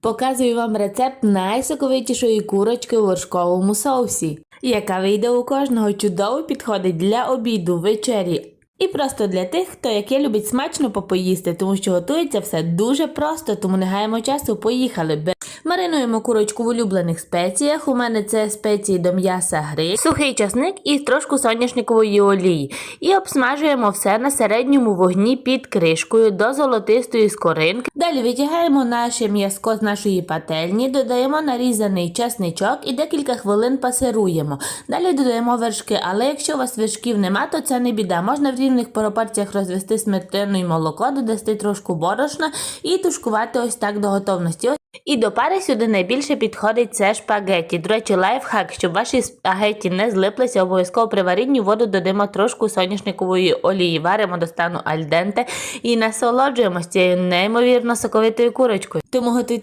Показую вам рецепт найсоковитішої курочки у вершковому соусі, яка вийде у кожного чудово підходить для обіду, вечері. І просто для тих, хто яке любить смачно попоїсти, тому що готується все дуже просто, тому не гаємо часу, поїхали. Маринуємо курочку в улюблених спеціях. У мене це спеції до м'яса гри, сухий часник і трошку соняшникової олії. І обсмажуємо все на середньому вогні під кришкою до золотистої скоринки. Далі витягаємо наше м'язко з нашої пательні, додаємо нарізаний часничок і декілька хвилин пасируємо. Далі додаємо вершки, але якщо у вас вершків нема, то це не біда. Можна в рівних пропорціях розвести сметану і молоко, додати трошку борошна і тушкувати ось так до готовності. І до пари сюди найбільше підходить це шпагеті. До речі, лайфхак, щоб ваші спагетті не злиплися, обов'язково при варінні воду додаємо трошку соняшникової олії, варимо до стану альденте і насолоджуємося цією неймовірно соковитою курочкою. Тому готуйте